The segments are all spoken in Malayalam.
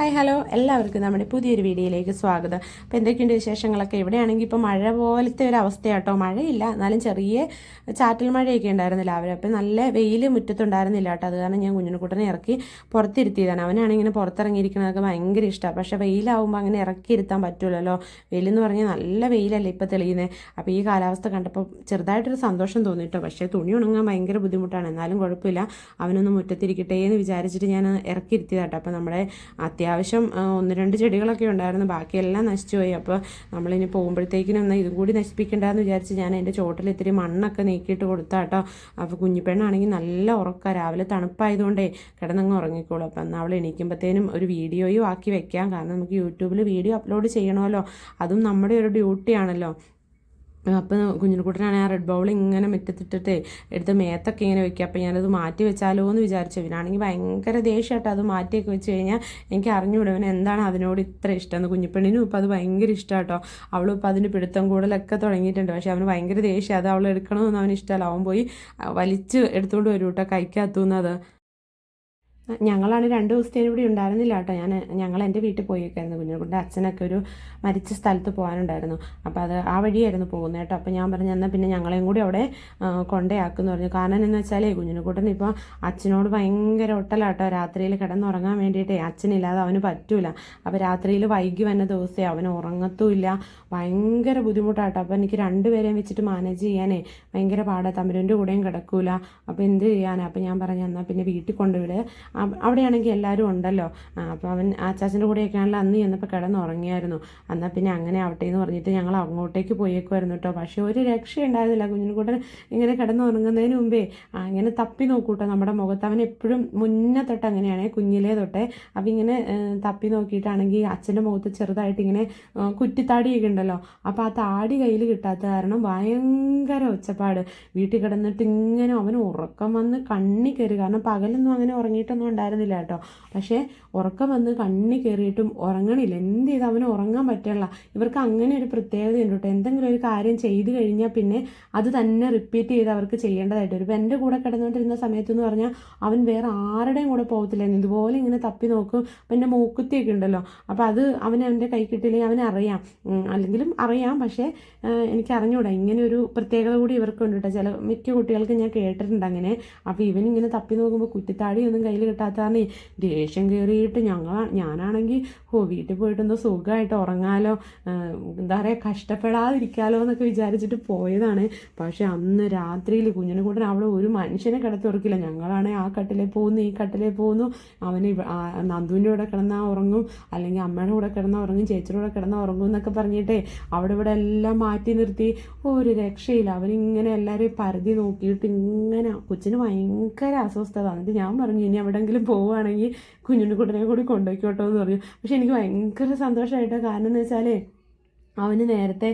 ഹായ് ഹലോ എല്ലാവർക്കും നമ്മുടെ പുതിയൊരു വീഡിയോയിലേക്ക് സ്വാഗതം. അപ്പോൾ എന്തൊക്കെയുണ്ട് വിശേഷങ്ങളൊക്കെ? ഇവിടെയാണെങ്കിൽ ഇപ്പോൾ മഴ പോലത്തെ ഒരു അവസ്ഥയാട്ടോ. മഴയില്ല. എന്നാലും ചെറിയ ചാറ്റൽ മഴയൊക്കെ ഉണ്ടായിരുന്നില്ല. അവർ അപ്പോൾ നല്ല വെയിൽ മുറ്റത്തുണ്ടായിരുന്നില്ല കേട്ടോ. അത് കാരണം ഞാൻ കുഞ്ഞിനെക്കുട്ടനെ ഇറക്കി പുറത്തിരുത്തിയതാണ്. അവനാണെങ്കിൽ ഇങ്ങനെ പുറത്തിറങ്ങിയിരിക്കുന്നതൊക്കെ ഭയങ്കര ഇഷ്ടമാണ് പക്ഷേ വെയിലാവുമ്പോൾ അങ്ങനെ ഇറക്കി ഇരുത്താൻ പറ്റില്ലല്ലോ വെയിലെന്ന് പറഞ്ഞാൽ നല്ല വെയിലല്ലേ ഇപ്പോൾ തെളിയുന്നത് അപ്പോൾ ഈ കാലാവസ്ഥ കണ്ടപ്പോൾ ചെറുതായിട്ടൊരു സന്തോഷം തോന്നിയിട്ടോ പക്ഷേ തുണി ഉണങ്ങാൻ ഭയങ്കര ബുദ്ധിമുട്ടാണ്. എന്നാലും കുഴപ്പമില്ല. അവനൊന്ന് മുറ്റത്തിരിക്കട്ടെ എന്ന് വിചാരിച്ചിട്ട് ഞാൻ ഇറക്കിയിരുത്തിയതാട്ടോ. അപ്പോൾ നമ്മുടെ അത്യാവശ്യം ആ, ഒന്ന് രണ്ട് ചെടികളൊക്കെ ഉണ്ടായിരുന്നു. ബാക്കിയെല്ലാം നശിച്ചു പോയി അപ്പോൾ നമ്മളിനി പോകുമ്പോഴത്തേക്കിനും ഒന്ന് ഇതും കൂടി നശിപ്പിക്കണ്ടെന്ന് വിചാരിച്ച് ഞാൻ എന്റെ ചോട്ടിൽ ഇത്തിരി മണ്ണൊക്കെ നീക്കിയിട്ട് കൊടുത്താട്ടോ. അപ്പോൾ കുഞ്ഞിപ്പെണ്ണാണെങ്കിൽ നല്ല ഉറക്കാം. രാവിലെ തണുപ്പായതുകൊണ്ടേ കിടന്നങ്ങ് ഉറങ്ങിക്കോളും. അപ്പം എന്നാൽ അവൾ എണീക്കുമ്പോഴത്തേനും ഒരു വീഡിയോയും ആക്കി വെക്കാം. കാരണം നമുക്ക് യൂട്യൂബിൽ വീഡിയോ അപ്ലോഡ് ചെയ്യണമല്ലോ. അതും നമ്മുടെ ഒരു ഡ്യൂട്ടിയാണല്ലോ. അപ്പോൾ കുഞ്ഞിനെക്കുട്ടനാണെങ്കിൽ ആ റെഡ് ബൗൾ ഇങ്ങനെ മുറ്റത്തിട്ടിട്ട് എടുത്ത് മേത്തൊക്കെ ഇങ്ങനെ വെക്കുക. അപ്പം ഞാനത് മാറ്റി വെച്ചാലോ എന്ന് വിചാരിച്ചു. ഇവനാണെങ്കിൽ ഭയങ്കര ദേഷ്യമായിട്ട് അത് മാറ്റിയൊക്കെ വെച്ച് കഴിഞ്ഞാൽ എനിക്ക് അറിഞ്ഞുകൂടെ ഇവൻ എന്താണ് അതിനോട് ഇത്ര ഇഷ്ടം? എന്ന് കുഞ്ഞിപ്പെണ്ണിനും ഇപ്പം അത് ഭയങ്കര ഇഷ്ടമാട്ടോ. അവളും ഇപ്പം അതിന് പിടുത്തം കൂടലൊക്കെ തുടങ്ങിയിട്ടുണ്ട്. പക്ഷേ അവന് ഭയങ്കര ദേഷ്യം. അത് അവൾ എടുക്കണമെന്ന് അവന് ഇഷ്ടമല്ല. അവൻ പോയി വലിച്ച് എടുത്തുകൊണ്ട് വരും കേട്ടോ കഴിക്കാത്തുന്നത് ഞങ്ങളാണ് രണ്ട് ദിവസത്തേന് ഇവിടെ ഉണ്ടായിരുന്നില്ല കേട്ടോ. ഞാൻ ഞങ്ങൾ എന്റെ വീട്ടിൽ പോയേക്കായിരുന്നു. കൊണ്ട് അച്ഛനൊക്കെ ഒരു മരിച്ച സ്ഥലത്ത് പോകാനുണ്ടായിരുന്നു. അപ്പോൾ അത് ആ വഴിയായിരുന്നു പോകുന്നത് കേട്ടോ. അപ്പോൾ ഞാൻ പറഞ്ഞു എന്നാൽ പിന്നെ ഞങ്ങളെയും കൂടി അവിടെ കൊണ്ടേയാക്കുമെന്ന് പറഞ്ഞു. കാരണം എന്ന് വെച്ചാൽ കുഞ്ഞിനെക്കൂട്ടൻ ഇപ്പോൾ അച്ഛനോട് ഭയങ്കര ഒട്ടലാട്ടോ രാത്രിയിൽ കിടന്നുറങ്ങാൻ വേണ്ടിയിട്ടേ അച്ഛനില്ലാതെ അവന് പറ്റൂല. അപ്പോൾ രാത്രിയിൽ വൈകി വന്ന ദിവസമേ അവന് ഉറങ്ങത്തുമില്ല ഭയങ്കര ബുദ്ധിമുട്ടാട്ടോ. അപ്പോൾ എനിക്ക് രണ്ടുപേരെയും വെച്ചിട്ട് മാനേജ് ചെയ്യാനേ ഭയങ്കര പാടാ. തമ്പുരന്റെ കൂടെയും കിടക്കൂല. അപ്പോൾ എന്ത് ചെയ്യാനാണ് അപ്പോൾ ഞാൻ പറഞ്ഞു എന്നാൽ പിന്നെ വീട്ടിൽ കൊണ്ടുവിട്. അവ- അവിടെയാണെങ്കിൽ എല്ലാവരും ഉണ്ടല്ലോ. അപ്പം അപ്പോൾ അവൻ ആച്ചാച്ചന്റെ കൂടെയൊക്കെ ആണല്ലോ അന്ന് ചെന്നപ്പോൾ കിടന്നുറങ്ങിയായിരുന്നു. എന്നാൽ പിന്നെ അങ്ങനെ ആവട്ടെ എന്ന് പറഞ്ഞിട്ട് ഞങ്ങൾ അങ്ങോട്ടേക്ക് പോയേക്കുമായിരുന്നു കേട്ടോ പക്ഷേ ഒരു രക്ഷയുണ്ടായിരുന്നില്ല. കുഞ്ഞിനെക്കൂട്ടൻ ഇങ്ങനെ കിടന്നുറങ്ങുന്നതിന് മുമ്പേ. ഇങ്ങനെ തപ്പി നോക്കൂട്ടോ. നമ്മുടെ മുഖത്ത് അവൻ എപ്പോഴും മുന്നേ തൊട്ട് അങ്ങനെയാണ് കുഞ്ഞിലേ തൊട്ടേ. അപ്പം ഇങ്ങനെ തപ്പി നോക്കിയിട്ടാണെങ്കിൽ അച്ഛന്റെ മുഖത്ത് ചെറുതായിട്ട് ഇങ്ങനെ കുറ്റിത്താടിയൊക്കെ കുറ്റിത്താടിയൊക്കെ ഉണ്ടല്ലോ. അപ്പോൾ ആ താടി കയ്യിൽ കിട്ടാത്ത കാരണം ഭയങ്കര ഒച്ചപ്പാട്. വീട്ടിൽ കിടന്നിട്ട് ഇങ്ങനെ അവന് ഉറക്കം വന്ന് കണ്ണി കയറി കാരണം പകലൊന്നും അങ്ങനെ ഉറങ്ങിയിട്ടൊന്നും ഉണ്ടായിരുന്നില്ല കേട്ടോ. പക്ഷേ ഉറക്കം വന്ന് കണ്ണി കയറിയിട്ടും ഉറങ്ങണില്ല. എന്ത് ചെയ്ത് അവന് ഉറങ്ങാൻ പറ്റില്ല ഇവർക്ക് അങ്ങനെ ഒരു പ്രത്യേകത ഉണ്ട് കേട്ടോ. എന്തെങ്കിലും ഒരു കാര്യം ചെയ്തു കഴിഞ്ഞാൽ പിന്നെ അത് തന്നെ റിപ്പീറ്റ് ചെയ്ത് അവർക്ക് ചെയ്യേണ്ടതായിട്ട് വരും. ഇപ്പം എന്റെ കൂടെ കിടന്നുകൊണ്ടിരുന്ന സമയത്തെന്ന് പറഞ്ഞാൽ അവൻ വേറെ ആരുടെയും കൂടെ പോകത്തില്ലായിരുന്നു. ഇതുപോലെ ഇങ്ങനെ തപ്പി നോക്കും. അപ്പം എന്റെ മൂക്കുത്തിയൊക്കെ ഉണ്ടല്ലോ. അപ്പോൾ അത് അവൻ അവന്റെ കൈ കിട്ടിയില്ലെങ്കിൽ അവനറിയാം. അറിയാം അല്ലെങ്കിലും അറിയാം. പക്ഷേ എനിക്ക് അറിഞ്ഞൂടാ ഇങ്ങനെ ഒരു പ്രത്യേകത കൂടി ഇവർക്കുണ്ട് കേട്ടോ. ചില മിക്ക കുട്ടികൾക്ക് ഞാൻ കേട്ടിട്ടുണ്ട് അങ്ങനെ. അപ്പോൾ ഇവൻ ഇങ്ങനെ തപ്പി നോക്കുമ്പോൾ കുറ്റിത്താടിയൊന്നും കയ്യിൽ കിട്ടാത്ത ദേഷ്യം കയറിയിട്ട് ഞങ്ങൾ ഞാനാണെങ്കിൽ ഓ വീട്ടിൽ പോയിട്ടൊന്ന് സുഖമായിട്ട് ഉറങ്ങാലോ എന്താ പറയുക കഷ്ടപ്പെടാതിരിക്കാലോ എന്നൊക്കെ വിചാരിച്ചിട്ട് പോയതാണ്. പക്ഷേ അന്ന് രാത്രിയിൽ കുഞ്ഞിനെ കൂടെ അവിടെ ഒരു മനുഷ്യനെ കിടത്തി ഉറക്കില്ല ഞങ്ങളാണെങ്കിൽ ആ കട്ടിലേ പോകുന്നു ഈ കട്ടിലേ പോകുന്നു. അവന് നന്ദുവിന്റെ കൂടെ കിടന്നാൽ ഉറങ്ങും. അല്ലെങ്കിൽ അമ്മയുടെ കൂടെ കിടന്നാൽ ഉറങ്ങും ചേച്ചിയുടെ കൂടെ കിടന്നാൽ ഉറങ്ങും എന്നൊക്കെ പറഞ്ഞിട്ടേ അവിടെ ഇവിടെ എല്ലാം മാറ്റി നിർത്തി. ഒരു രക്ഷയില്ല. അവനിങ്ങനെ എല്ലാവരെയും പരതി നോക്കിയിട്ട് ഇങ്ങനെ കൊച്ചിന് ഭയങ്കര അസ്വസ്ഥത. എന്നിട്ട് ഞാൻ പറഞ്ഞു ഇനി എവിടെയെങ്കിലും പോവുകയാണെങ്കിൽ കുഞ്ഞിന്റെ കൂട്ടനെ കൂടി കൊണ്ടുപോയിക്കോട്ടോ എന്ന് പറഞ്ഞു. പക്ഷെ എനിക്ക് ഭയങ്കര സന്തോഷമായിട്ടോ കാരണം എന്ന് വെച്ചാലേ അവന് നേരത്തെ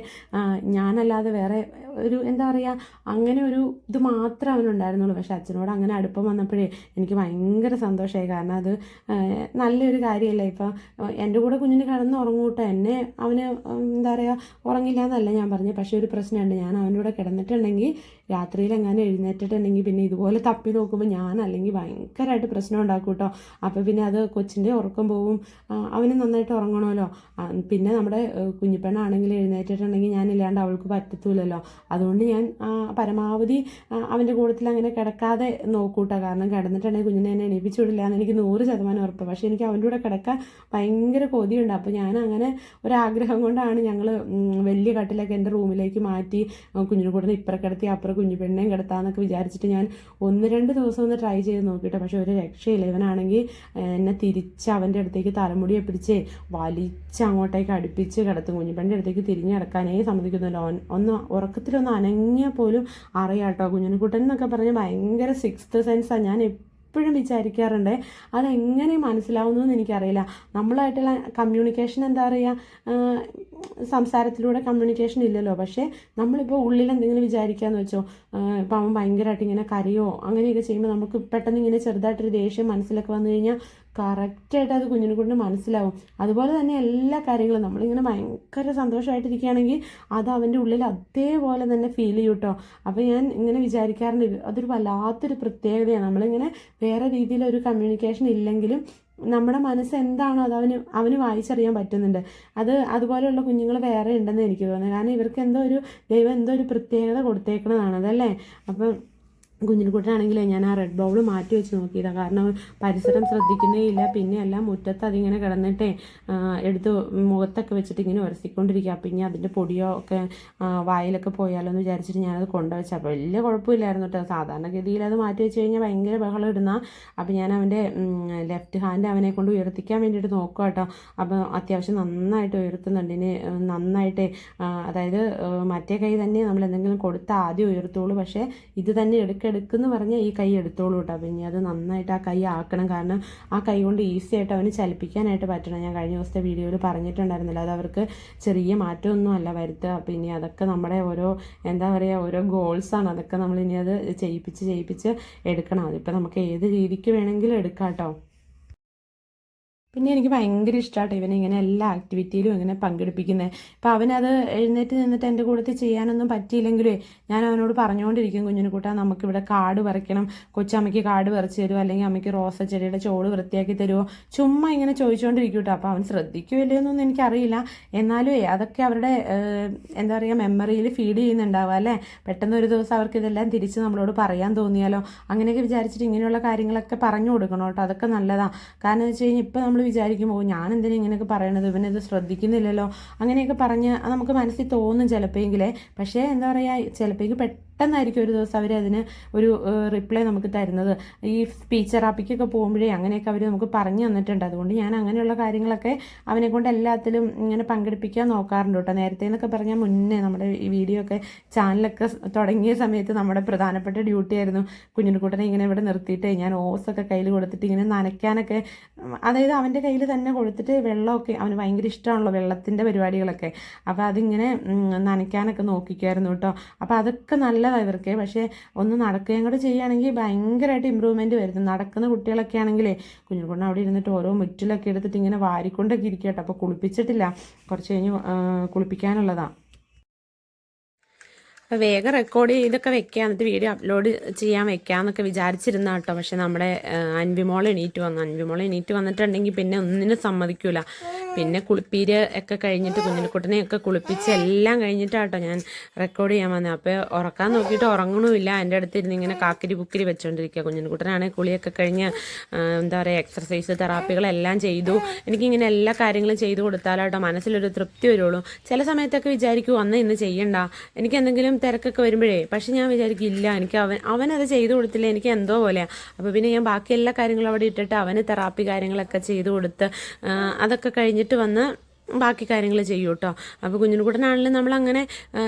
ഞാനല്ലാതെ വേറെ ഒരു എന്താ പറയുക അങ്ങനെ ഒരു ഇത് മാത്രമേ അവനുണ്ടായിരുന്നുള്ളൂ. പക്ഷെ അച്ഛനോട് അങ്ങനെ അടുപ്പം വന്നപ്പോഴേ എനിക്ക് ഭയങ്കര സന്തോഷമായി. കാരണം അത് നല്ലൊരു കാര്യമല്ലേ. ഇപ്പം ആ, എന്റെ കൂടെ കുഞ്ഞിന് കിടന്ന് ഉറങ്ങൂട്ടോ. എന്നെ അവന് എന്താ പറയുക ഉറങ്ങില്ല എന്നല്ല ഞാൻ പറഞ്ഞു പക്ഷേ ഒരു പ്രശ്നമുണ്ട്. ഞാൻ അവന്റെ കൂടെ കിടന്നിട്ടുണ്ടെങ്കിൽ രാത്രിയിൽ എങ്ങനെ എഴുന്നേറ്റിട്ടുണ്ടെങ്കിൽ പിന്നെ ഇതുപോലെ തപ്പി നോക്കുമ്പോൾ ഞാൻ അല്ലെങ്കിൽ ഭയങ്കരമായിട്ട് പ്രശ്നം ഉണ്ടാക്കും കേട്ടോ. അപ്പോൾ പിന്നെ അത് കൊച്ചിന്റെ ഉറക്കം പോവും. അവന് നന്നായിട്ട് ഉറങ്ങണമല്ലോ. പിന്നെ നമ്മുടെ കുഞ്ഞിപ്പെണ്ണാണെങ്കിൽ എഴുന്നേറ്റിട്ടുണ്ടെങ്കിൽ ഞാനില്ലാണ്ട് അവൾക്ക് പറ്റത്തില്ലല്ലോ അതുകൊണ്ട് ഞാൻ പരമാവധി അവന്റെ കൂട്ടത്തിൽ അങ്ങനെ കിടക്കാതെ നോക്കൂട്ടോ കാരണം കിടന്നിട്ടുണ്ടെങ്കിൽ കുഞ്ഞിനെ എന്നെ എണീപ്പിച്ചു വിടില്ല എന്ന് എനിക്ക് നൂറ് ശതമാനം ഉറപ്പ് പക്ഷേ എനിക്ക് അവന്റെ കൂടെ കിടക്കാൻ ഭയങ്കര കൊതിയുണ്ട്. അപ്പോൾ ഞാൻ അങ്ങനെ ഒരാഗ്രഹം കൊണ്ടാണ് ഞങ്ങൾ വലിയ കട്ടിലൊക്കെ എന്റെ റൂമിലേക്ക് മാറ്റി കുഞ്ഞിനെ കൂടെ ഇപ്പുറം കിടത്തി അപ്പുറം കുഞ്ഞു പെണ്ണേയും കിടത്താന്നൊക്കെ വിചാരിച്ചിട്ട് ഞാൻ ഒന്ന് രണ്ട് ദിവസം ഒന്ന് ട്രൈ ചെയ്ത് നോക്കിയിട്ട് പക്ഷേ ഒരു രക്ഷയില്ല. ഇവനാണെങ്കിൽ എന്നെ തിരിച്ച് അവന്റെ അടുത്തേക്ക് തലമുടിയെ പിടിച്ച് വലിച്ച് അങ്ങോട്ടേക്ക് അടുപ്പിച്ച് കിടത്തും. കുഞ്ഞുപെണ്ണിന്റെ അടുത്തേക്ക് തിരിഞ്ഞ് കിടക്കാനേ സമ്മതിക്കുന്നില്ല. ഓൻ ഒന്ന് ഉറക്കത്തിലൊന്ന് അനങ്ങിയാൽ പോലും അറിയാം കേട്ടോ കുഞ്ഞിനെക്കുട്ടൻ എന്നൊക്കെ പറഞ്ഞ് ഭയങ്കര സിക്സ്ത് സെൻസാണ് ഞാൻ എപ്പോഴും വിചാരിക്കാറുണ്ട് അതെങ്ങനെ മനസ്സിലാവുന്നു എന്ന് എനിക്കറിയില്ല. നമ്മളായിട്ടുള്ള കമ്മ്യൂണിക്കേഷൻ എന്താ പറയുക സംസാരത്തിലൂടെ കമ്മ്യൂണിക്കേഷൻ ഇല്ലല്ലോ. പക്ഷേ നമ്മളിപ്പോൾ ഉള്ളിൽ എന്തെങ്കിലും വിചാരിക്കാന്ന് വെച്ചോ ഇപ്പം അവൻ ഭയങ്കരമായിട്ട് ഇങ്ങനെ കരയോ അങ്ങനെയൊക്കെ ചെയ്യുമ്പോൾ നമുക്ക് പെട്ടെന്ന് ഇങ്ങനെ ചെറുതായിട്ടൊരു ദേഷ്യം മനസ്സിലൊക്കെ വന്നു കഴിഞ്ഞാൽ കറക്റ്റായിട്ട് അത് കുഞ്ഞിനെ കൊണ്ട് മനസ്സിലാവും. അതുപോലെ തന്നെ എല്ലാ കാര്യങ്ങളും നമ്മളിങ്ങനെ ഭയങ്കര സന്തോഷമായിട്ടിരിക്കുകയാണെങ്കിൽ അത് അവന്റെ ഉള്ളിൽ അതേപോലെ തന്നെ ഫീൽ ചെയ്യും കേട്ടോ. അപ്പോൾ ഞാൻ ഇങ്ങനെ വിചാരിക്കാറുണ്ട് അതൊരു വല്ലാത്തൊരു പ്രത്യേകതയാണ്. നമ്മളിങ്ങനെ വേറെ രീതിയിലൊരു കമ്മ്യൂണിക്കേഷൻ ഇല്ലെങ്കിലും നമ്മുടെ മനസ്സ് എന്താണോ അത് അവന് അവന് വായിച്ചറിയാൻ പറ്റുന്നുണ്ട്. അത് അതുപോലെയുള്ള കുഞ്ഞുങ്ങൾ വേറെ ഉണ്ടെന്ന് എനിക്ക് തോന്നുന്നത് കാരണം ഇവർക്ക് എന്തോ ഒരു ദൈവം എന്തോ ഒരു പ്രത്യേകത കൊടുത്തേക്കുന്നതാണ് അതല്ലേ അപ്പം കുഞ്ഞിനെക്കുട്ടാണെങ്കിലേ ഞാൻ ആ റെഡ് ബൗൾ മാറ്റി വെച്ച് നോക്കിയതാണ് കാരണം പരിസരം ശ്രദ്ധിക്കുന്നേ ഇല്ല. പിന്നെ എല്ലാം മുറ്റത്ത് അതിങ്ങനെ കിടന്നിട്ടേ എടുത്ത് മുഖത്തൊക്കെ വെച്ചിട്ട് ഇങ്ങനെ ഉരസിക്കൊണ്ടിരിക്കുക അപ്പം ഇനി അതിന്റെ പൊടിയോ ഒക്കെ വായിലൊക്കെ പോയാലോ എന്ന് വിചാരിച്ചിട്ട് ഞാനത് കൊണ്ടുവച്ചു. അപ്പോൾ വലിയ കുഴപ്പമില്ലായിരുന്നു കേട്ടോ സാധാരണഗതിയിൽ അത് മാറ്റി വെച്ച് കഴിഞ്ഞാൽ ഭയങ്കര ബഹളം ഇടുന്ന. അപ്പം ഞാൻ അവന്റെ ലെഫ്റ്റ് ഹാൻഡ് അവനെ കൊണ്ട് ഉയർത്തിക്കാൻ വേണ്ടിയിട്ട് നോക്കുക കേട്ടോ അപ്പോൾ അത്യാവശ്യം നന്നായിട്ട് ഉയർത്തുന്നുണ്ട്. ഇനി നന്നായിട്ട് അതായത് മറ്റേ കൈ തന്നെ നമ്മൾ എന്തെങ്കിലും കൊടുത്ത് ആദ്യം ഉയർത്തുള്ളൂ. പക്ഷേ ഇത് തന്നെ എടുക്കെന്ന് പറഞ്ഞാൽ ഈ കൈ എടുത്തോളൂ കേട്ടോ ഇനി അത് നന്നായിട്ട് ആ കൈ ആക്കണം. കാരണം ആ കൈ കൊണ്ട് ഈസി ആയിട്ട് അവന് ചലിപ്പിക്കാനായിട്ട് പറ്റണം. ഞാൻ കഴിഞ്ഞ ദിവസത്തെ വീഡിയോയിൽ പറഞ്ഞിട്ടുണ്ടായിരുന്നില്ല. അത് അവർക്ക് ചെറിയ മാറ്റമൊന്നും അല്ല വരുത്തുക ഇനി അതൊക്കെ നമ്മുടെ ഓരോ എന്താ പറയുക ഓരോ ഗോൾസാണ് അതൊക്കെ നമ്മൾ ഇനി അത് ചെയ്യിപ്പിച്ച് ചെയ്യിപ്പിച്ച് എടുക്കണം. അതിപ്പോൾ നമുക്ക് ഏത് രീതിക്ക് വേണമെങ്കിലും എടുക്കാം കേട്ടോ പിന്നെ എനിക്ക് ഭയങ്കര ഇഷ്ടമാട്ടോ ഇവനെ ഇങ്ങനെ എല്ലാ ആക്ടിവിറ്റിയിലും ഇങ്ങനെ പങ്കെടുപ്പിക്കുന്നത് അപ്പോൾ അവനത് എഴുന്നേറ്റ് നിന്നിട്ട് എന്റെ കൂട്ടത്തിൽ ചെയ്യാനൊന്നും പറ്റിയില്ലെങ്കിലേ ഞാൻ അവനോട് പറഞ്ഞുകൊണ്ടിരിക്കും കുഞ്ഞിനെ കൂട്ടാ നമുക്കിവിടെ കാട് പറിക്കണം. കൊച്ചമ്മയ്ക്ക് കാട് പറിച്ച് തരുമോ അല്ലെങ്കിൽ അമ്മയ്ക്ക് റോസ ചെടിയുടെ ചോട് വൃത്തിയാക്കി തരുമോ ചുമ്മാ ഇങ്ങനെ ചോദിച്ചുകൊണ്ടിരിക്കും കേട്ടോ. അപ്പോൾ അവൻ ശ്രദ്ധിക്കുമല്ലോ എന്നൊന്നും എനിക്കറിയില്ല. എന്നാലും അതൊക്കെ അവരുടെ എന്താ പറയുക മെമ്മറിയിൽ ഫീഡ് ചെയ്യുന്നുണ്ടാവുക അല്ലേ? പെട്ടെന്ന് ഒരു ദിവസം അവർക്ക് ഇതെല്ലാം തിരിച്ച് നമ്മളോട് പറയാൻ തോന്നിയാലോ? അങ്ങനെയൊക്കെ വിചാരിച്ചിട്ട് ഇങ്ങനെയുള്ള കാര്യങ്ങളൊക്കെ പറഞ്ഞു കൊടുക്കണം കേട്ടോ. അതൊക്കെ നല്ലതാണ് കാരണം എന്ന് വെച്ച് കഴിഞ്ഞാൽ ഇപ്പം നമ്മൾ വിചാരിക്കും ഓ ഞാൻ എന്തിനാ ഇങ്ങനെയൊക്കെ പറയണത്? ഇവനത് ശ്രദ്ധിക്കുന്നില്ലല്ലോ. അങ്ങനെയൊക്കെ പറഞ്ഞ് നമുക്ക് മനസ്സിൽ തോന്നും ചിലപ്പോഴെങ്കിലേ. പക്ഷേ എന്താ പറയുക ചിലപ്പോഴേക്ക് പെട്ടെന്നായിരിക്കും ഒരു ദിവസം അവർ അതിന് ഒരു റിപ്ലൈ നമുക്ക് തരുന്നത്. ഈ സ്പീച്ച് തെറാപ്പിക്കൊക്കെ പോകുമ്പോഴേ അങ്ങനെയൊക്കെ അവർ നമുക്ക് പറഞ്ഞു തന്നിട്ടുണ്ട്. അതുകൊണ്ട് ഞാൻ അങ്ങനെയുള്ള കാര്യങ്ങളൊക്കെ അവനെ കൊണ്ട് എല്ലാത്തിലും ഇങ്ങനെ പങ്കെടുപ്പിക്കാൻ നോക്കാറുണ്ട് കേട്ടോ. നേരത്തെ എന്നൊക്കെ പറഞ്ഞാൽ മുന്നേ നമ്മുടെ ഈ വീഡിയോ ഒക്കെ ചാനലൊക്കെ തുടങ്ങിയ സമയത്ത് നമ്മുടെ പ്രധാനപ്പെട്ട ഡ്യൂട്ടി ആയിരുന്നു. കുഞ്ഞിനെക്കൂട്ടനെ ഇങ്ങനെ ഇവിടെ നിർത്തിയിട്ട് ഞാൻ ഓസൊക്കെ കയ്യിൽ കൊടുത്തിട്ട് ഇങ്ങനെ നനയ്ക്കാനൊക്കെ അതായത് അവന്റെ കയ്യിൽ തന്നെ കൊടുത്തിട്ട് വെള്ളമൊക്കെ അവന് ഭയങ്കര ഇഷ്ടമാണല്ലോ വെള്ളത്തിന്റെ പരിപാടികളൊക്കെ. അപ്പോൾ അതിങ്ങനെ നനയ്ക്കാനൊക്കെ നോക്കിക്കായിരുന്നു കേട്ടോ. അപ്പോൾ അതൊക്കെ നല്ലതാണ് ഇവർക്ക് പക്ഷേ ഒന്ന് നടക്കുകയും കൂടെ ചെയ്യുകയാണെങ്കിൽ ഭയങ്കരമായിട്ട് ഇമ്പ്രൂവ്മെന്റ് വരുന്നു. നടക്കുന്ന കുട്ടികളൊക്കെ ആണെങ്കിലേ കുഞ്ഞുകൊണ്ട് അവിടെ ഇരുന്നിട്ട് ഓരോ മുറ്റിലൊക്കെ എടുത്തിട്ട് ഇങ്ങനെ വാരിക്കൊണ്ടൊക്കെ ഇരിക്കട്ടെ അപ്പോൾ കുളിപ്പിച്ചിട്ടില്ല. കുറച്ച് കഴിഞ്ഞ് കുളിപ്പിക്കാനുള്ളതാണ് അപ്പോൾ വേഗം റെക്കോർഡ് ചെയ്തൊക്കെ വെക്കുക എന്നിട്ട് വീഡിയോ അപ്ലോഡ് ചെയ്യാൻ വെക്കാമെന്നൊക്കെ വിചാരിച്ചിരുന്ന കേട്ടോ. പക്ഷെ നമ്മുടെ അൻവിമോൾ എണീറ്റ് വന്നു. അൻവിമോൾ എണീറ്റ് വന്നിട്ടുണ്ടെങ്കിൽ പിന്നെ ഒന്നിനും സമ്മതിക്കൂല. പിന്നെ കുളിപ്പീര് ഒക്കെ കഴിഞ്ഞിട്ട് കുഞ്ഞിനെക്കുട്ടനെ ഒക്കെ കുളിപ്പിച്ച് എല്ലാം കഴിഞ്ഞിട്ടാട്ടോ ഞാൻ റെക്കോർഡ് ചെയ്യാൻ വന്നത് അപ്പോൾ ഉറക്കാൻ നോക്കിയിട്ട് ഉറങ്ങണമില്ല. എന്റെ അടുത്ത് ഇരുന്ന് ഇങ്ങനെ കാക്കിരി ബുക്കിരി വെച്ചുകൊണ്ടിരിക്കുക കുഞ്ഞിൻകുട്ടനാണെങ്കിൽ കുളിയൊക്കെ കഴിഞ്ഞ് എന്താ പറയുക എക്സർസൈസ് തെറാപ്പികളെല്ലാം ചെയ്തു. എനിക്കിങ്ങനെ എല്ലാ കാര്യങ്ങളും ചെയ്തു കൊടുത്താലാട്ടോ മനസ്സിലൊരു തൃപ്തി വരുള്ളൂ. ചില സമയത്തൊക്കെ വിചാരിക്കും അന്ന് ഇന്ന് ചെയ്യണ്ട. എനിക്ക് എന്തെങ്കിലും തിരക്കൊക്കെ വരുമ്പോഴേ പക്ഷെ ഞാൻ വിചാരിക്കും ഇല്ല എനിക്ക് അവൻ അവനത് ചെയ്തു കൊടുത്തില്ല എനിക്ക് എന്തോ പോലെയാണ് അപ്പോൾ പിന്നെ ഞാൻ ബാക്കി എല്ലാ കാര്യങ്ങളും അവിടെ ഇട്ടിട്ട് അവന് തെറാപ്പി കാര്യങ്ങളൊക്കെ ചെയ്തു കൊടുത്ത് അതൊക്കെ കഴിഞ്ഞിട്ട് വന്ന് ബാക്കി കാര്യങ്ങൾ ചെയ്യും കേട്ടോ അപ്പോൾ കുഞ്ഞിനുകുട്ടനാണെങ്കിലും നമ്മളങ്ങനെ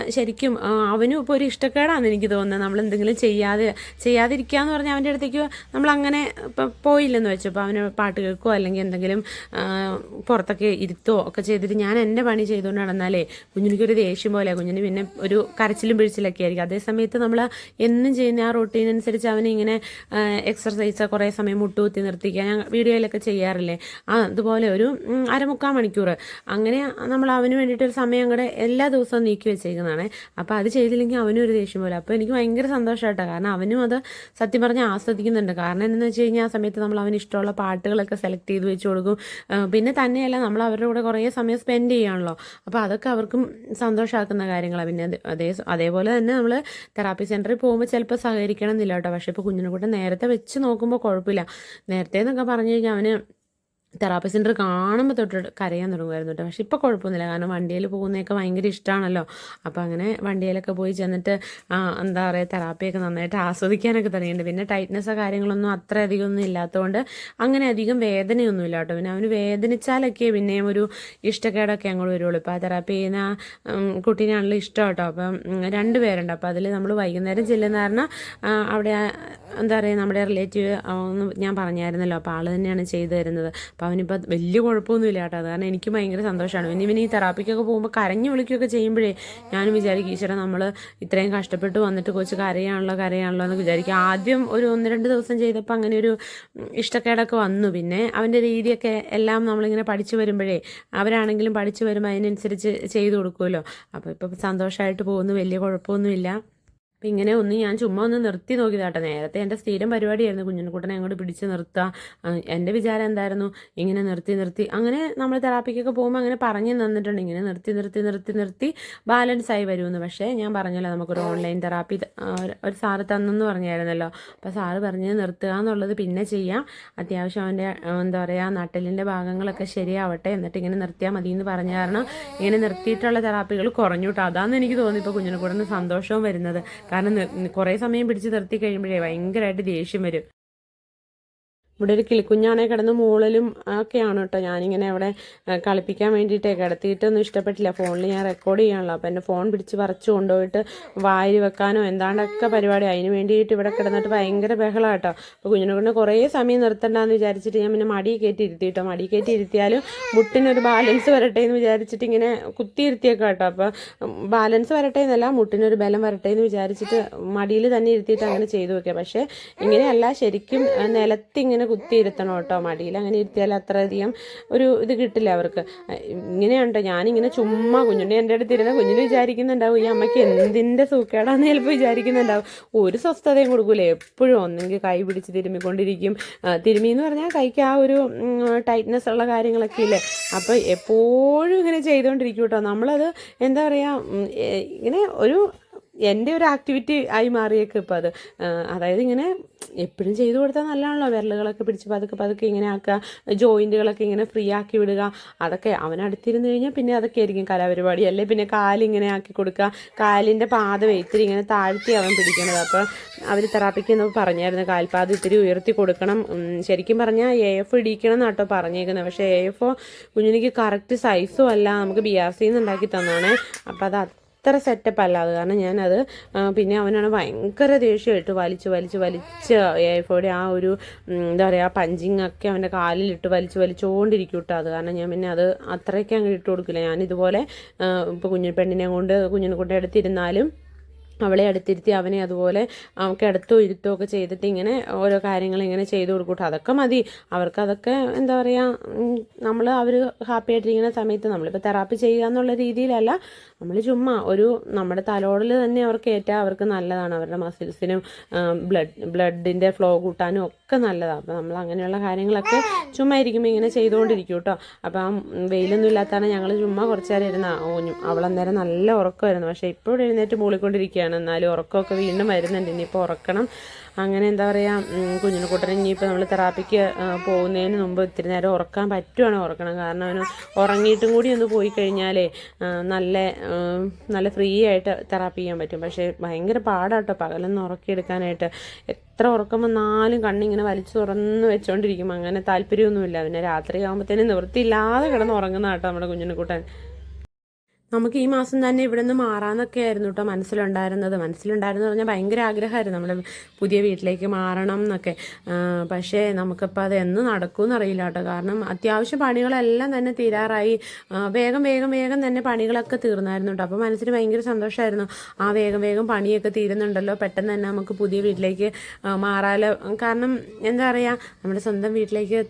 ശരിക്കും അവനും ഇപ്പോൾ ഒരു ഇഷ്ടക്കേടാണ് എനിക്ക് തോന്നുന്നത് നമ്മൾ എന്തെങ്കിലും ചെയ്യാതെ ചെയ്യാതിരിക്കുക എന്ന് പറഞ്ഞാൽ അവന്റെ അടുത്തേക്ക് നമ്മളങ്ങനെ ഇപ്പം പോയില്ലെന്ന് വെച്ചപ്പോൾ അവനെ പാട്ട് കേൾക്കുകയോ അല്ലെങ്കിൽ എന്തെങ്കിലും പുറത്തൊക്കെ ഇരുത്തുകയോ ഒക്കെ ചെയ്തിട്ട് ഞാൻ എന്റെ പണി ചെയ്തുകൊണ്ട് നടന്നാലേ കുഞ്ഞിനൊരു ദേഷ്യം പോലെ കുഞ്ഞിന് പിന്നെ ഒരു കരച്ചിലും പിഴിച്ചിലൊക്കെ ആയിരിക്കും. അതേ സമയത്ത് നമ്മൾ എന്നും ചെയ്യുന്ന ആ റൊട്ടീൻ അനുസരിച്ച് അവനെ ഇങ്ങനെ എക്സർസൈസ് കുറേ സമയം മുട്ടുകുത്തി നിർത്തിക്കുക ഞാൻ വീഡിയോയിലൊക്കെ ചെയ്യാറില്ലേ? ആ അതുപോലെ ഒരു അരമുക്കാൽ മണിക്കൂർ അങ്ങനെ നമ്മൾ അവന് വേണ്ടിയിട്ട് ഒരു സമയം കൂടെ എല്ലാ ദിവസവും നീക്കി വെച്ചേക്കുന്നതാണ്. അപ്പോൾ അത് ചെയ്തില്ലെങ്കിൽ അവനും ഒരു ദേഷ്യം പോലെ. അപ്പോൾ എനിക്ക് ഭയങ്കര സന്തോഷമായിട്ടോ കാരണം അവനും അത് സത്യം പറഞ്ഞാൽ ആസ്വദിക്കുന്നുണ്ട്. കാരണം എന്താണെന്ന് വെച്ച് കഴിഞ്ഞാൽ ആ സമയത്ത് നമ്മൾ അവന് ഇഷ്ടമുള്ള പാട്ടുകളൊക്കെ സെലക്ട് ചെയ്ത് വെച്ച് കൊടുക്കും. പിന്നെ തന്നെയല്ല നമ്മൾ അവരുടെ കൂടെ കുറേ സമയം സ്പെൻഡ് ചെയ്യുകയാണല്ലോ അപ്പോൾ അതൊക്കെ അവർക്കും സന്തോഷമാക്കുന്ന കാര്യങ്ങളാണ് പിന്നെ അതേ അതേപോലെ തന്നെ നമ്മൾ തെറാപ്പി സെന്ററിൽ പോകുമ്പോൾ ചിലപ്പോൾ സഹകരിക്കണം എന്നില്ല കേട്ടോ പക്ഷേ ഇപ്പോൾ കുഞ്ഞിനെ കൂടെ നേരത്തെ വെച്ച് നോക്കുമ്പോൾ കുഴപ്പമില്ല. നേരത്തെ എന്നൊക്കെ പറഞ്ഞു കഴിഞ്ഞാൽ അവന് തെറാപ്പി സെന്റർ കാണുമ്പോൾ തൊട്ട് കരയാൻ തുടങ്ങുമായിരുന്നു കേട്ടോ പക്ഷെ ഇപ്പോൾ കുഴപ്പമൊന്നുമില്ല കാരണം വണ്ടിയിൽ പോകുന്നതൊക്കെ ഭയങ്കര ഇഷ്ടമാണല്ലോ അപ്പോൾ അങ്ങനെ വണ്ടിയിലൊക്കെ പോയി ചെന്നിട്ട് എന്താ പറയുക തെറാപ്പിയൊക്കെ നന്നായിട്ട് ആസ്വദിക്കാനൊക്കെ തുടങ്ങിയിട്ടുണ്ട്. പിന്നെ ടൈറ്റ്നസ് കാര്യങ്ങളൊന്നും അത്ര അധികം ഒന്നും ഇല്ലാത്തതുകൊണ്ട് അങ്ങനെ അധികം വേദനയൊന്നും ഇല്ല കേട്ടോ പിന്നെ അവന് വേദനിച്ചാലൊക്കെ പിന്നെയും ഒരു ഇഷ്ടക്കേടൊക്കെ അങ്ങോട്ട് വരുള്ളൂ. ഇപ്പോൾ ആ തെറാപ്പി ചെയ്യുന്ന കുട്ടീനാണല്ലോ ഇഷ്ടം കേട്ടോ അപ്പം രണ്ട് പേരുണ്ട്. അപ്പോൾ അതിൽ നമ്മൾ വൈകുന്നേരം ചെല്ലുന്ന കാരണം അവിടെ എന്താ പറയുക നമ്മുടെ റിലേറ്റീവ് ഞാൻ പറഞ്ഞായിരുന്നല്ലോ. അപ്പോൾ ആൾ തന്നെയാണ് ചെയ്തു തരുന്നത്. അപ്പോൾ അവനിപ്പോൾ വലിയ കുഴപ്പമൊന്നുമില്ല കേട്ടോ. അത് കാരണം എനിക്ക് ഭയങ്കര സന്തോഷമാണ്. പിന്നെ ഇവന് ഈ തെറാപ്പിക്കൊക്കെ പോകുമ്പോൾ കരഞ്ഞു വിളിക്കുകയൊക്കെ ചെയ്യുമ്പോഴേ ഞാനും വിചാരിക്കും ഈശ്വര നമ്മൾ ഇത്രയും കഷ്ടപ്പെട്ട് വന്നിട്ട് കൊച്ച് കരയാണല്ലോ കരയാണല്ലോ എന്ന് വിചാരിക്കും. ആദ്യം ഒരു ഒന്ന് രണ്ട് ദിവസം ചെയ്തപ്പോൾ അങ്ങനെ ഒരു ഇഷ്ടക്കേടൊക്കെ വന്നു. പിന്നെ അവന്റെ രീതിയൊക്കെ എല്ലാം നമ്മളിങ്ങനെ പഠിച്ചു വരുമ്പോഴേ അവരാണെങ്കിലും പഠിച്ചു വരുമ്പോൾ അതിനനുസരിച്ച് ചെയ്തു കൊടുക്കുമല്ലോ. അപ്പോൾ ഇപ്പോൾ സന്തോഷമായിട്ട് പോകുന്നു വലിയ കുഴപ്പമൊന്നുമില്ല. അപ്പം ഇങ്ങനെ ഒന്ന് ഞാൻ ചുമ്മാ ഒന്ന് നിർത്തി നോക്കിയതാട്ടെ. നേരത്തെ എന്റെ സ്ഥിരം പരിപാടിയായിരുന്നു. കുഞ്ഞിനെക്കുട്ടനെ അങ്ങോട്ട് പിടിച്ച് നിർത്തുക എന്റെ വിചാരം എന്തായിരുന്നു? ഇങ്ങനെ നിർത്തി നിർത്തി. അങ്ങനെ നമ്മൾ തെറാപ്പിക്കൊക്കെ പോകുമ്പോൾ അങ്ങനെ പറഞ്ഞു തന്നിട്ടുണ്ട് ഇങ്ങനെ നിർത്തി നിർത്തി നിർത്തി നിർത്തി ബാലൻസ് ആയി വരുമെന്ന്. പക്ഷേ ഞാൻ പറഞ്ഞല്ലോ നമുക്കൊരു ഓൺലൈൻ തെറാപ്പി ഒരു- സാറ് തന്നെന്ന് പറഞ്ഞായിരുന്നല്ലോ. അപ്പോൾ സാറ് പറഞ്ഞ് നിർത്തുക എന്നുള്ളത് പിന്നെ ചെയ്യാം. അത്യാവശ്യം അവന്റെ എന്താ പറയുക നട്ടലിന്റെ ഭാഗങ്ങളൊക്കെ ശരിയാവട്ടെ. എന്നിട്ട് ഇങ്ങനെ നിർത്തിയാൽ മതി എന്ന് പറഞ്ഞ കാരണം ഇങ്ങനെ നിർത്തിയിട്ടുള്ള തെറാപ്പികൾ കുറഞ്ഞു കേട്ടോ. അതാണെന്ന് എനിക്ക് തോന്നി. ഇപ്പോൾ കുഞ്ഞിനെ കൂടെ സന്തോഷവും വരുന്നത്. കാരണം കുറേ സമയം പിടിച്ച് നിർത്തി കഴിയുമ്പോഴേ ഭയങ്കരമായിട്ട് ദേഷ്യം വരും. ഇവിടെ ഒരു കിളിക്കുഞ്ഞാണെ കിടന്ന് മൂളലും ഒക്കെയാണ് കേട്ടോ. ഞാനിങ്ങനെ അവിടെ കളിപ്പിക്കാൻ വേണ്ടിയിട്ടേ കിടത്തിയിട്ടൊന്നും ഇഷ്ടപ്പെട്ടില്ല. ഫോണിൽ ഞാൻ റെക്കോർഡ് ചെയ്യാനുള്ളൂ. അപ്പോൾ എന്റെ ഫോൺ പിടിച്ച് പറിച്ച് കൊണ്ടുപോയിട്ട് വായിൽ വെക്കാനോ എന്താണ്ടൊക്കെ പരിപാടി. അതിന് വേണ്ടിയിട്ട് ഇവിടെ കിടന്നിട്ട് ഭയങ്കര ബഹളം കേട്ടോ. അപ്പോൾ കുഞ്ഞിനെ കൊണ്ട് കുറേ സമയം നിർത്തണ്ടെന്ന് വിചാരിച്ചിട്ട് ഞാൻ പിന്നെ മടി കയറ്റി ഇരുത്തി കേട്ടോ. മടി കയറ്റി ഇരുത്തിയാലും മുട്ടിനൊരു ബാലൻസ് വരട്ടെ എന്ന് വിചാരിച്ചിട്ട് ഇങ്ങനെ കുത്തി ഇരുത്തിയേക്കാം കേട്ടോ. അപ്പോൾ ബാലൻസ് വരട്ടെ എന്നല്ല മുട്ടിനൊരു ബലം വരട്ടെ എന്ന് വിചാരിച്ചിട്ട് മടിയിൽ തന്നെ ഇരുത്തിയിട്ട് അങ്ങനെ ചെയ്തു വെക്കുക. പക്ഷേ ഇങ്ങനെയല്ല. ശരിക്കും ആ, നിലത്ത് ഇങ്ങനെ കുത്തി ഇരുത്തണം കേട്ടോ മടിയിൽ. അങ്ങനെ ഇരുത്തിയാൽ അത്രയധികം ഒരു ഇത് കിട്ടില്ല അവർക്ക്. ഇങ്ങനെയുണ്ടോ. ഞാനിങ്ങനെ ചുമ്മാ കുഞ്ഞുണ്ണി എന്റെ അടുത്ത് ഇരുന്ന കുഞ്ഞിന് വിചാരിക്കുന്നുണ്ടാവും. ഈ അമ്മയ്ക്ക് എന്തിന്റെ സൂക്കേടാന്ന് ചിലപ്പോൾ വിചാരിക്കുന്നുണ്ടാവും. ഒരു സ്വസ്ഥതയും കൊടുക്കൂല. എപ്പോഴും ഒന്നെങ്കിൽ കൈ പിടിച്ച് തിരുമ്മിക്കൊണ്ടിരിക്കും. ആ, തിരുമ്മി എന്ന് പറഞ്ഞാൽ കൈക്ക് ആ ഒരു ടൈറ്റ്നെസ് ഉള്ള കാര്യങ്ങളൊക്കെ ഇല്ലേ? അപ്പോൾ എപ്പോഴും ഇങ്ങനെ ചെയ്തുകൊണ്ടിരിക്കും കേട്ടോ. നമ്മളത് എന്താ പറയുക ഇങ്ങനെ ഒരു എന്റെ ഒരു ആക്ടിവിറ്റി ആയി മാറിയേക്കും ഇപ്പോൾ അത്. അതായത് ഇങ്ങനെ എപ്പോഴും ചെയ്തു കൊടുത്താൽ നല്ലതാണല്ലോ. വിരലുകളൊക്കെ പിടിച്ച് പതുക്കെ പതുക്കെ ഇങ്ങനെ ആക്കുക ജോയിന്റുകളൊക്കെ ഇങ്ങനെ ഫ്രീ ആക്കി വിടുക. അതൊക്കെ അവൻ അടുത്തിരുന്ന് കഴിഞ്ഞാൽ പിന്നെ അതൊക്കെ ആയിരിക്കും കലാപരിപാടി. അല്ലേ? പിന്നെ കാലിങ്ങനെ ആക്കി കൊടുക്കുക. കാലിന്റെ പാദം ഇത്തിരി ഇങ്ങനെ താഴ്ത്തി അവൻ പിടിക്കണത്. അപ്പോൾ അവർ തെറാപ്പിക്ക് എന്ന് പറഞ്ഞായിരുന്നു. കാൽപാദം ഇത്തിരി ഉയർത്തി കൊടുക്കണം. ശരിക്കും പറഞ്ഞാൽ എ എഫ് ഇടിക്കണം എന്നാട്ടോ പറഞ്ഞേക്കുന്നത്. പക്ഷേ എ എഫ് ഒ കുഞ്ഞിനിക്ക് കറക്റ്റ് സൈസും അല്ല. നമുക്ക് ബി ആർ സിന്ന് ഉണ്ടാക്കി തന്നാണ്. അപ്പോൾ അത് അത്ര സെറ്റപ്പ് അല്ല. അത് കാരണം ഞാനത് പിന്നെ അവനാണ് ഭയങ്കര ദേഷ്യമായിട്ട് വലിച്ച് വലിച്ച് വലിച്ച് എഫോയുടെ ആ ഒരു എന്താ പറയുക പഞ്ചിങ് ഒക്കെ അവന്റെ കാലിലിട്ട് വലിച്ച് വലിച്ചുകൊണ്ടിരിക്കും കേട്ടോ അത് കാരണം ഞാൻ പിന്നെ അത് അത്രയ്ക്ക് അങ്ങ് ഇട്ട് കൊടുക്കില്ല. ഞാനിതുപോലെ ഇപ്പോൾ കുഞ്ഞു പെണ്ണിനെ കൊണ്ട് കുഞ്ഞിനെ കൊണ്ട് എടുത്തിരുന്നാലും അവളെ അടുത്തിരുത്തി അവനെ അതുപോലെ അവൾക്ക് അടുത്തോ ഇരുത്തോ ഒക്കെ ചെയ്തിട്ട് ഇങ്ങനെ ഓരോ കാര്യങ്ങൾ ഇങ്ങനെ ചെയ്തു കൊടുക്കൂട്ടോ അതൊക്കെ മതി. അവർക്ക് അതൊക്കെ എന്താ പറയുക നമ്മൾ അവർ ഹാപ്പി ആയിട്ടിരിക്കുന്ന സമയത്ത് നമ്മളിപ്പോൾ തെറാപ്പി ചെയ്യുക എന്നുള്ള രീതിയിലല്ല. നമ്മൾ ചുമ്മാ ഒരു നമ്മുടെ തലോടൽ തന്നെ അവർക്ക് ഏറ്റാൽ അവർക്ക് നല്ലതാണ്. അവരുടെ മസിൽസിനും ബ്ലഡ് ബ്ലഡിന്റെ ഫ്ലോ കൂട്ടാനും ഒക്കെ നല്ലതാണ് അപ്പോൾ നമ്മൾ അങ്ങനെയുള്ള കാര്യങ്ങളൊക്കെ ചുമ്മാ ഇരിക്കുമ്പോൾ ഇങ്ങനെ ചെയ്തുകൊണ്ടിരിക്കും കേട്ടോ അപ്പം ആ വെയിലൊന്നും ഇല്ലാത്തതാണ് ഞങ്ങൾ ചുമ്മാ കുറച്ച് നേരം ഇരുന്ന ഓഞ്ഞു അവളന്നേരം നല്ല ഉറക്കമായിരുന്നു പക്ഷേ ഇവിടെ എഴുന്നേറ്റ് മൂളിക്കൊണ്ടിരിക്കുകയാണ്. എന്നാലും ഉറക്കമൊക്കെ വീണ്ടും വരുന്നുണ്ട്. ഇനിയിപ്പോൾ ഉറക്കണം. അങ്ങനെ എന്താ പറയുക കുഞ്ഞിനെക്കൂട്ടനെ ഇനിയിപ്പോൾ നമ്മൾ തെറാപ്പിക്ക് പോകുന്നതിന് മുമ്പ് ഇത്തിരി നേരം ഉറക്കാൻ പറ്റുവാണെങ്കിൽ ഉറക്കണം. കാരണം അവന് ഉറങ്ങിയിട്ടും കൂടി ഒന്ന് പോയി കഴിഞ്ഞാലേ നല്ല നല്ല ഫ്രീ ആയിട്ട് തെറാപ്പി ചെയ്യാൻ പറ്റും. പക്ഷേ ഭയങ്കര പാടാട്ടോ പകലൊന്നും ഉറക്കിയെടുക്കാനായിട്ട്. എത്ര ഉറക്കം വന്നാലും കണ്ണിങ്ങനെ വലിച്ചു തുറന്ന് വെച്ചുകൊണ്ടിരിക്കും അങ്ങനെ താല്പര്യമൊന്നുമില്ല. പിന്നെ രാത്രി ആകുമ്പോഴത്തേനും നിവൃത്തിയില്ലാതെ കിടന്ന് ഉറങ്ങുന്ന കേട്ടോ നമ്മുടെ കുഞ്ഞിനെക്കൂട്ടൻ നമുക്ക് ഈ മാസം തന്നെ ഇവിടെ നിന്ന് മാറാന്നൊക്കെ ആയിരുന്നു കേട്ടോ മനസ്സിലുണ്ടായിരുന്നത്. മനസ്സിലുണ്ടായിരുന്നു പറഞ്ഞാൽ ഭയങ്കര ആഗ്രഹമായിരുന്നു. നമ്മൾ പുതിയ വീട്ടിലേക്ക് മാറണം എന്നൊക്കെ. പക്ഷേ നമുക്കിപ്പോൾ അത് എന്ന് നടക്കുമെന്ന് അറിയില്ല കേട്ടോ കാരണം അത്യാവശ്യം പണികളെല്ലാം തന്നെ തീരാറായി. വേഗം വേഗം വേഗം തന്നെ പണികളൊക്കെ തീർന്നായിരുന്നു കേട്ടോ അപ്പോൾ മനസ്സിന് ഭയങ്കര സന്തോഷമായിരുന്നു ആ വേഗം വേഗം പണിയൊക്കെ തീരുന്നുണ്ടല്ലോ. പെട്ടെന്ന് തന്നെ നമുക്ക് പുതിയ വീട്ടിലേക്ക് മാറാലോ. കാരണം എന്താ പറയുക നമ്മുടെ സ്വന്തം വീട്ടിലേക്ക്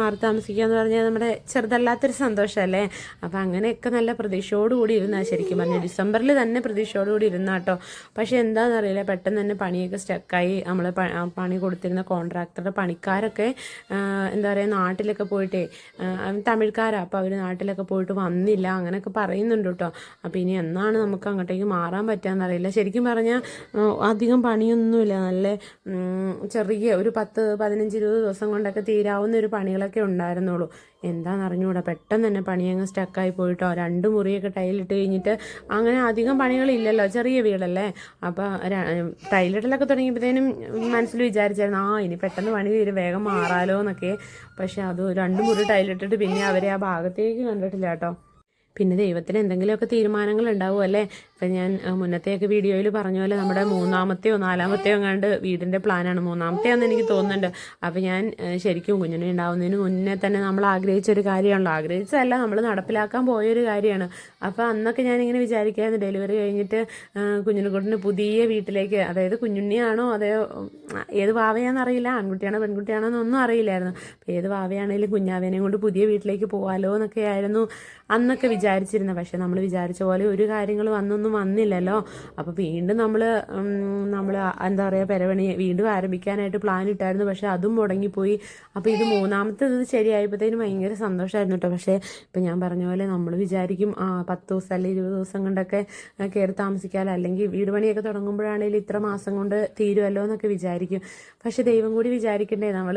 മാറി താമസിക്കുക എന്ന് പറഞ്ഞാൽ നമ്മുടെ ചെറുതല്ലാത്തൊരു സന്തോഷമല്ലേ അപ്പോൾ അങ്ങനെയൊക്കെ നല്ല പ്രതീക്ഷയോടുകൂടി ഇരുന്നാ ശരിക്കും പറഞ്ഞു. ഡിസംബറിൽ തന്നെ പ്രതീക്ഷയോടുകൂടി ഇരുന്ന കേട്ടോ പക്ഷേ എന്താണെന്നറിയില്ല പെട്ടെന്ന് തന്നെ പണിയൊക്കെ സ്റ്റക്കായി. നമ്മൾ പണി കൊടുത്തിരുന്ന കോൺട്രാക്ടറുടെ പണിക്കാരൊക്കെ എന്താ പറയുക നാട്ടിലൊക്കെ പോയിട്ടേ തമിഴ്ക്കാരാണ് അപ്പോൾ അവർ നാട്ടിലൊക്കെ പോയിട്ട് വന്നില്ല അങ്ങനെയൊക്കെ പറയുന്നുണ്ട് കേട്ടോ അപ്പോൾ ഇനി എന്നാണ് നമുക്ക് അങ്ങോട്ടേക്ക് മാറാൻ പറ്റാന്നറിയില്ല. ശരിക്കും പറഞ്ഞാൽ അധികം പണിയൊന്നുമില്ല. നല്ല ചെറിയ ഒരു പത്ത് പതിനഞ്ച് ഇരുപത് ദിവസം കൊണ്ടൊക്കെ തീരാവുന്ന ഒരു പണികളൊക്കെ ഉണ്ടായിരുന്നുള്ളൂ. എന്താണെന്ന് അറിഞ്ഞുകൂടാ പെട്ടെന്ന് തന്നെ പണിയങ്ങ് സ്റ്റക്കായി പോയിട്ടോ. രണ്ട് മുറിയൊക്കെ ടൈലിട്ട് കഴിഞ്ഞിട്ട് അങ്ങനെ അധികം പണികളില്ലല്ലോ ചെറിയ വീടല്ലേ? അപ്പോൾ ടൈലിടലൊക്കെ തുടങ്ങിയപ്പോഴത്തേനും മനസ്സിൽ വിചാരിച്ചായിരുന്നു ആ ഇനി പെട്ടെന്ന് പണി തീരും വേഗം മാറാലോ എന്നൊക്കെ പക്ഷെ അത് രണ്ട് മുറി ടൈലിട്ടിട്ട് പിന്നെ അവരെ ആ ഭാഗത്തേക്ക് കണ്ടിട്ടില്ല കേട്ടോ. പിന്നെ ദൈവത്തിന് എന്തെങ്കിലുമൊക്കെ തീരുമാനങ്ങൾ ഉണ്ടാവും അല്ലേ? ഇപ്പം ഞാൻ മുന്നത്തെയൊക്കെ വീഡിയോയിൽ പറഞ്ഞ പോലെ നമ്മുടെ മൂന്നാമത്തെയോ നാലാമത്തെയോ എങ്ങാണ്ട് വീടിന്റെ പ്ലാനാണ്. മൂന്നാമത്തെയാണെന്ന് എനിക്ക് തോന്നുന്നുണ്ട്. അപ്പോൾ ഞാൻ ശരിക്കും കുഞ്ഞിനെ ഉണ്ടാവുന്നതിന് മുന്നേ തന്നെ നമ്മൾ ആഗ്രഹിച്ചൊരു കാര്യമാണല്ലോ. ആഗ്രഹിച്ചതല്ല നമ്മൾ നടപ്പിലാക്കാൻ പോയൊരു കാര്യമാണ്. അപ്പോൾ അന്നൊക്കെ ഞാനിങ്ങനെ വിചാരിക്കായിരുന്നു. ഡെലിവറി കഴിഞ്ഞിട്ട് കുഞ്ഞിനെക്കുട്ടിന് പുതിയ വീട്ടിലേക്ക് അതായത് കുഞ്ഞുണ്ണിയാണോ അതെയോ ഏത് വാവയാണെന്ന് അറിയില്ല. ആൺകുട്ടിയാണോ പെൺകുട്ടിയാണോ എന്നൊന്നും അറിയില്ലായിരുന്നു. അപ്പോൾ ഏത് വാവയാണെങ്കിലും കുഞ്ഞാവേനെയും കൊണ്ട് പുതിയ വീട്ടിലേക്ക് പോകാലോ എന്നൊക്കെ ആയിരുന്നു അന്നൊക്കെ വിചാരിച്ചത്. വിചാരിച്ചിരുന്നത് പക്ഷെ നമ്മൾ വിചാരിച്ച പോലെ ഒരു കാര്യങ്ങൾ വന്നൊന്നും വന്നില്ലല്ലോ. അപ്പോൾ വീണ്ടും നമ്മൾ നമ്മൾ എന്താ പറയുക പെരവണി വീണ്ടും ആരംഭിക്കാനായിട്ട് പ്ലാൻ ഇട്ടായിരുന്നു. പക്ഷെ അതും മുടങ്ങിപ്പോയി. അപ്പോൾ ഇത് മൂന്നാമത്തെ ഇത് ശരിയായപ്പോഴത്തേനും ഭയങ്കര സന്തോഷമായിരുന്നു കേട്ടോ പക്ഷേ ഇപ്പം ഞാൻ പറഞ്ഞ പോലെ നമ്മൾ വിചാരിക്കും പത്ത് ദിവസം അല്ലെങ്കിൽ ഇരുപത് ദിവസം കൊണ്ടൊക്കെ കയറി താമസിക്കാമല്ലോ അല്ലെങ്കിൽ വീട് പണിയൊക്കെ തുടങ്ങുമ്പോഴാണെങ്കിലും ഇത്ര മാസം കൊണ്ട് തീരുമല്ലോ എന്നൊക്കെ വിചാരിക്കും. പക്ഷെ ദൈവം കൂടി വിചാരിക്കണ്ടേ നമ്മൾ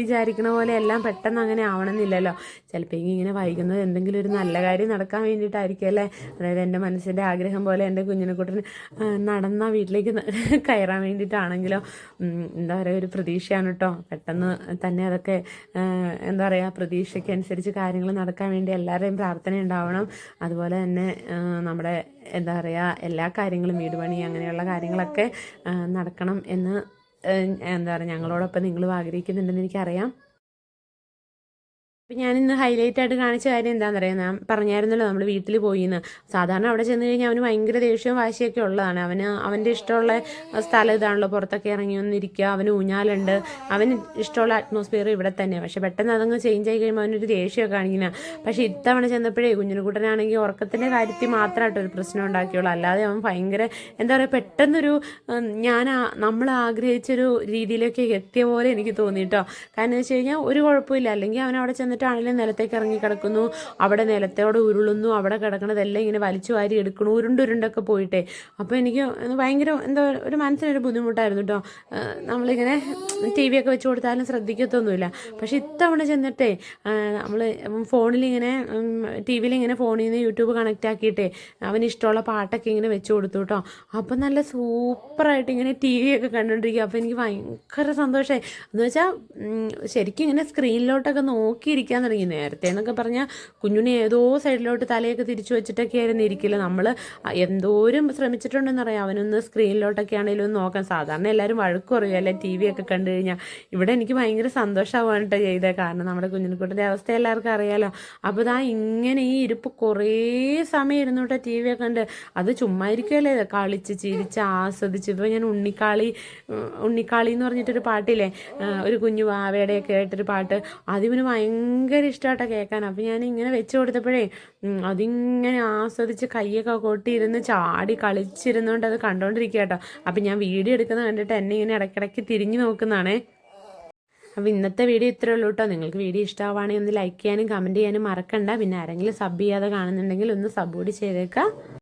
വിചാരിക്കണ പോലെ എല്ലാം പെട്ടെന്ന് അങ്ങനെ ആവണമെന്നില്ലല്ലോ ചിലപ്പോൾ ഇങ്ങനെ വൈകുന്നത് എന്തെങ്കിലും ഒരു നല്ല കാര്യം നടക്കാൻ വേണ്ടിയിട്ടായിരിക്കും അല്ലേ? അതായത് എന്റെ മനസ്സിന്റെ ആഗ്രഹം പോലെ എന്റെ കുഞ്ഞിനെക്കുട്ടൻ നടന്ന വീട്ടിലേക്ക് കയറാൻ വേണ്ടിയിട്ടാണെങ്കിലോ എന്താ പറയുക ഒരു പ്രതീക്ഷയാണ് കേട്ടോ. പെട്ടെന്ന് തന്നെ അതൊക്കെ എന്താ പറയുക പ്രതീക്ഷയ്ക്ക് അനുസരിച്ച് കാര്യങ്ങൾ നടക്കാൻ വേണ്ടി എല്ലാവരുടെയും പ്രാർത്ഥന ഉണ്ടാവണം. അതുപോലെ തന്നെ നമ്മുടെ എന്താ പറയുക എല്ലാ കാര്യങ്ങളും വീട് പണി അങ്ങനെയുള്ള കാര്യങ്ങളൊക്കെ നടക്കണം എന്ന് എന്താ പറയുക ഞങ്ങളോടൊപ്പം നിങ്ങളും ആഗ്രഹിക്കുന്നുണ്ടെന്ന് എനിക്കറിയാം. അപ്പം ഇന്ന് ഹൈലൈറ്റ് ആയിട്ട് കാണിച്ച കാര്യം എന്താണെന്ന് അറിയാം ഞാൻ പറഞ്ഞായിരുന്നല്ലോ നമ്മൾ വീട്ടിൽ പോയിന്ന്. സാധാരണ അവിടെ ചെന്ന് കഴിഞ്ഞാൽ അവന് ഭയങ്കര ദേഷ്യവും വാശിയൊക്കെ ഉള്ളതാണ്. അവന് അവന്റെ ഇഷ്ടമുള്ള സ്ഥലം ഇതാണല്ലോ പുറത്തൊക്കെ ഇറങ്ങി വന്നിരിക്കുക. അവന് ഊഞ്ഞാലുണ്ട്. അവന് ഇഷ്ടമുള്ള അറ്റ്മോസ്ഫിയർ ഇവിടെ തന്നെയാണ് പക്ഷേ പെട്ടെന്ന് അതങ്ങ് ചേഞ്ച് ആയി കഴിയുമ്പോൾ അവനൊരു ദേഷ്യമൊക്കെ കാണിക്കുന്ന. പക്ഷേ ഇത്തവണ ചെന്നപ്പോഴേ കുഞ്ഞിനുകൂട്ടനാണെങ്കിൽ ഉറക്കത്തിന്റെ കാര്യത്തിൽ മാത്രമായിട്ട് ഒരു പ്രശ്നം ഉണ്ടാക്കിയുള്ളൂ. അല്ലാതെ അവൻ ഭയങ്കര എന്താ പറയുക പെട്ടെന്നൊരു ഞാൻ നമ്മൾ ആഗ്രഹിച്ചൊരു രീതിയിലൊക്കെ എത്തിയ പോലെ എനിക്ക് തോന്നി കേട്ടോ കാരണം എന്ന് വെച്ച് കഴിഞ്ഞാൽ ഒരു കുഴപ്പമില്ല അല്ലെങ്കിൽ അവൻ അവിടെ ചെന്നിട്ടാണെങ്കിലും നിലത്തേക്ക് ഇറങ്ങി കിടക്കുന്നു. അവിടെ നിലത്തോടെ ഉരുളുന്നു. അവിടെ കിടക്കണതെല്ലാം ഇങ്ങനെ വലിച്ചു വാരി എടുക്കണു ഉരുണ്ടുരുണ്ടൊക്കെ പോയിട്ടേ. അപ്പോൾ എനിക്ക് ഭയങ്കര എന്താ ഒരു മനസ്സിനൊരു ബുദ്ധിമുട്ടായിരുന്നു കേട്ടോ നമ്മളിങ്ങനെ ടി വി ഒക്കെ വെച്ച് കൊടുത്താലും ശ്രദ്ധിക്കത്തൊന്നുമില്ല. പക്ഷെ ഇത്തവണ ചെന്നിട്ടേ നമ്മൾ ഫോണിലിങ്ങനെ ടി വിയിൽ ഇങ്ങനെ ഫോണിൽ നിന്ന് യൂട്യൂബ് കണക്റ്റ് ആക്കിയിട്ടേ അവന് ഇഷ്ടമുള്ള പാട്ടൊക്കെ ഇങ്ങനെ വെച്ച് കൊടുത്തു കേട്ടോ അപ്പം നല്ല സൂപ്പറായിട്ട് ഇങ്ങനെ ടി വി ഒക്കെ കണ്ടുകൊണ്ടിരിക്കുക അപ്പോൾ എനിക്ക് ഭയങ്കര സന്തോഷമായി എന്ന് വെച്ചാൽ ശരിക്കും ഇങ്ങനെ സ്ക്രീനിലോട്ടൊക്കെ നോക്കിയിരിക്കാൻ തുടങ്ങി. നേരത്തെ എന്നൊക്കെ പറഞ്ഞാൽ കുഞ്ഞുണ്ണി ഏതോ സൈഡിലോട്ട് തലയൊക്കെ തിരിച്ചു വെച്ചിട്ടൊക്കെ ആയിരുന്നു ഇരിക്കില്ല നമ്മൾ എന്തോരം ശ്രമിച്ചിട്ടുണ്ടെന്ന് അറിയാം. അവനൊന്ന് സ്ക്രീനിലോട്ടൊക്കെ ആണെങ്കിലും ഒന്ന് നോക്കാൻ സാധാരണ എല്ലാവരും വഴക്ക് അല്ലെ? ടി വി ഒക്കെ കണ്ടു കഴിഞ്ഞാൽ ഇവിടെ എനിക്ക് ഭയങ്കര സന്തോഷമാവാണ് കേട്ടോ ചെയ്തത് കാരണം നമ്മുടെ കുഞ്ഞിനെക്കുട്ടിന്റെ അവസ്ഥ എല്ലാവർക്കും അറിയാലോ. അപ്പോൾ ഇതാ ഇങ്ങനെ ഈ ഇരിപ്പ് കുറേ സമയം ഇരുന്നു കേട്ടോ ടി വി ഒക്കെ കണ്ട്. അത് ചുമ്മാ ഇരിക്കുമല്ലേ കളിച്ച് ചിരിച്ച് ആസ്വദിച്ച്. ഇപ്പോൾ ഞാൻ ഉണ്ണിക്കാളി ഉണ്ണിക്കാളി എന്ന് പറഞ്ഞിട്ടൊരു പാട്ടില്ലേ? ഒരു കുഞ്ഞു വാവയുടെയൊക്കെ ആയിട്ടൊരു പാട്ട്. അതിവന് ഭയങ്കര ഇഷ്ടമായിട്ടാണ് കേൾക്കാൻ. അപ്പോൾ ഞാൻ ഇങ്ങനെ വെച്ച് കൊടുത്തപ്പോഴേ അതിങ്ങനെ ആസ്വദിച്ച് കൈയൊക്കെ കൊട്ടിയിരുന്ന് ചാടി കളിച്ചിരുന്നുകൊണ്ട് അത് കണ്ടുകൊണ്ടിരിക്കുക കേട്ടോ അപ്പം ഞാൻ വീഡിയോ എടുക്കുന്നത് കണ്ടിട്ട് എന്നെ ഇങ്ങനെ ഇടയ്ക്കിടയ്ക്ക് തിരിഞ്ഞു നോക്കുന്നതാണേ. അപ്പോൾ ഇന്നത്തെ വീഡിയോ ഇത്രേ ഉള്ളൂ കേട്ടോ നിങ്ങൾക്ക് വീഡിയോ ഇഷ്ടമാവുകയാണെങ്കിൽ ഒന്ന് ലൈക്ക് ചെയ്യാനും കമന്റ് ചെയ്യാനും മറക്കണ്ട. പിന്നെ ആരെങ്കിലും സബ് ചെയ്യാതെ കാണുന്നുണ്ടെങ്കിൽ ഒന്ന് സബ് കൂടി ചെയ്തേക്കാം.